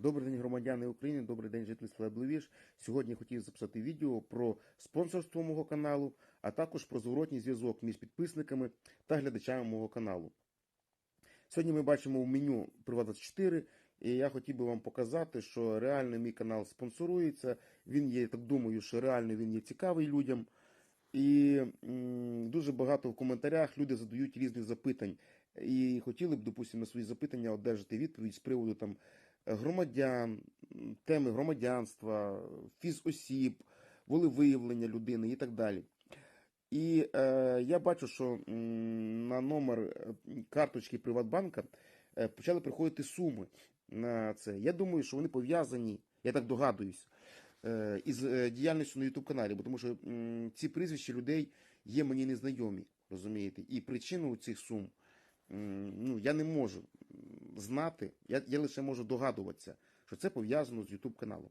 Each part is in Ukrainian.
Добрий день, громадяни України, добрий день, жителі села Блевіж. Сьогодні я хотів записати відео про спонсорство мого каналу, а також про зворотній зв'язок між підписниками та глядачами мого каналу. Сьогодні ми бачимо в меню Приват24, і я хотів би вам показати, що реально мій канал спонсорується. Він є, я так думаю, що реально він є цікавий людям. І дуже багато в коментарях люди задають різних запитань. І хотіли б, допустимо, на свої запитання одержати відповідь з приводу там громадян, теми громадянства, фізосіб, волевиявлення людини і так далі. І е, я бачу, що на номер е, карточки Приватбанка е, почали приходити суми на це. Я думаю, що вони пов'язані, я так догадуюсь, е, із е, діяльністю на YouTube каналі, бо тому що м, ці прізвища людей є мені незнайомі, розумієте? І причину цих сум ну, я не можу знати, я, я лише можу догадуватися, що це пов'язано з YouTube каналом.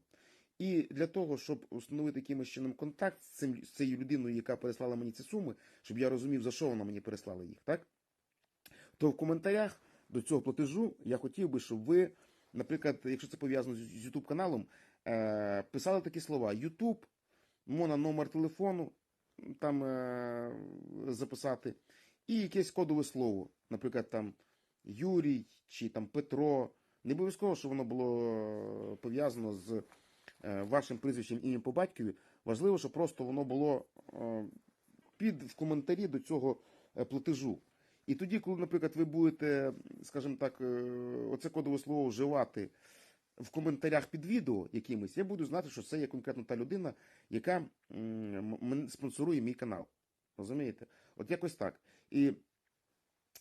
І для того, щоб встановити якимось чином контакт з, цим, з цією людиною, яка переслала мені ці суми, щоб я розумів, за що вона мені переслала їх, так? То в коментарях до цього платежу я хотів би, щоб ви, наприклад, якщо це пов'язано з YouTube каналом, е, писали такі слова: YouTube, можна номер телефону там е, записати, і якесь кодове слово, наприклад, там Юрій чи там Петро. Не обов'язково, щоб воно було пов'язано з е, вашим прізвищем ім'ям по батькові. Важливо, щоб просто воно було е, під в коментарі до цього е, платежу. І тоді, коли, наприклад, ви будете, скажімо так, е, оце кодове слово вживати в коментарях під відео якимось, я буду знати, що це є конкретно та людина, яка спонсорує мій канал. Розумієте? От якось так. І е,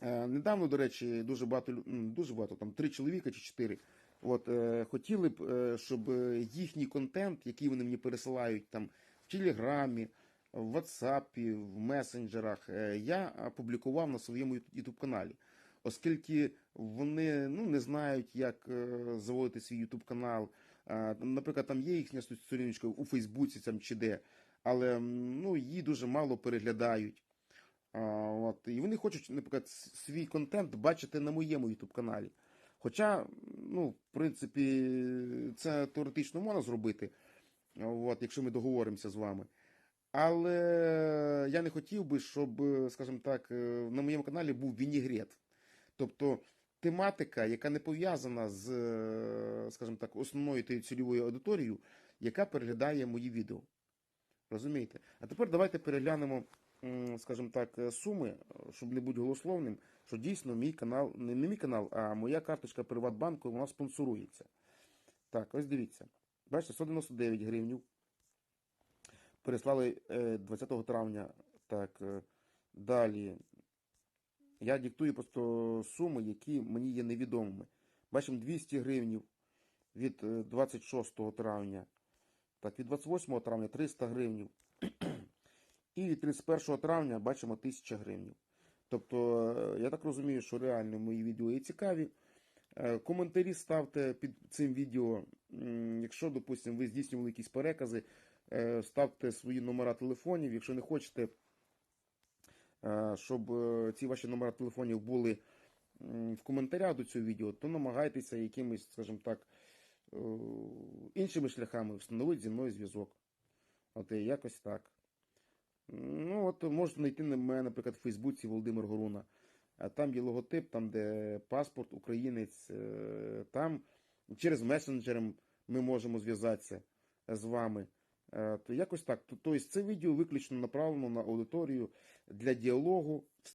недавно, до речі, дуже багато, лю- дуже багато, там три чоловіка чи чотири, от, е, хотіли б, е, щоб е, їхній контент, який вони мені пересилають там в Телеграмі, в WhatsApp, в месенджерах, е, я опублікував на своєму YouTube каналі. Оскільки вони ну, не знають, як е, заводити свій YouTube канал. Е, Наприклад, там є їхня сторіночка у Фейсбуці там, чи де, але ну, її дуже мало переглядають. От, і вони хочуть, наприклад, свій контент бачити на моєму YouTube каналі. Хоча, ну, в принципі, це теоретично можна зробити, от, якщо ми договоримося з вами. Але я не хотів би, щоб, скажімо так, е, на моєму каналі був вінігрет. Тобто тематика, яка не пов'язана з, е, скажімо так, основною тією цільовою аудиторією, яка переглядає мої відео. Розумієте? А тепер давайте переглянемо, скажімо так, е, суми, е, щоб не бути голословним, що дійсно мій канал, не мій канал, а моя карточка Приватбанку, вона спонсорується. Так, ось дивіться. Бачите, 199 гривнів. Переслали е, 20 травня. Так, е, далі. Я диктую просто суми, які мені є невідомими. Бачимо 200 гривнів від е, 26 травня. Так, від 28 травня 300 гривнів. І від 31 травня бачимо 1000 гривнів. Тобто, е, я так розумію, що реально мої відео є цікаві. Е, Коментарі ставте під цим відео. Якщо, допустимо, ви здійснювали якісь перекази, е, ставте свої номера телефонів. Якщо не хочете, щоб ці ваші номера телефонів були в коментарях до цього відео, то намагайтеся якимись, скажімо так, іншими шляхами встановити зі мною зв'язок. От і якось так. Ну, от можете знайти на мене, наприклад, в Фейсбуці Володимир Горуна. Там є логотип, там, де паспорт українець, е, там через месенджером ми можемо зв'язатися з вами. Е, якось так. Тобто це відео виключно направлено на аудиторію для діалогу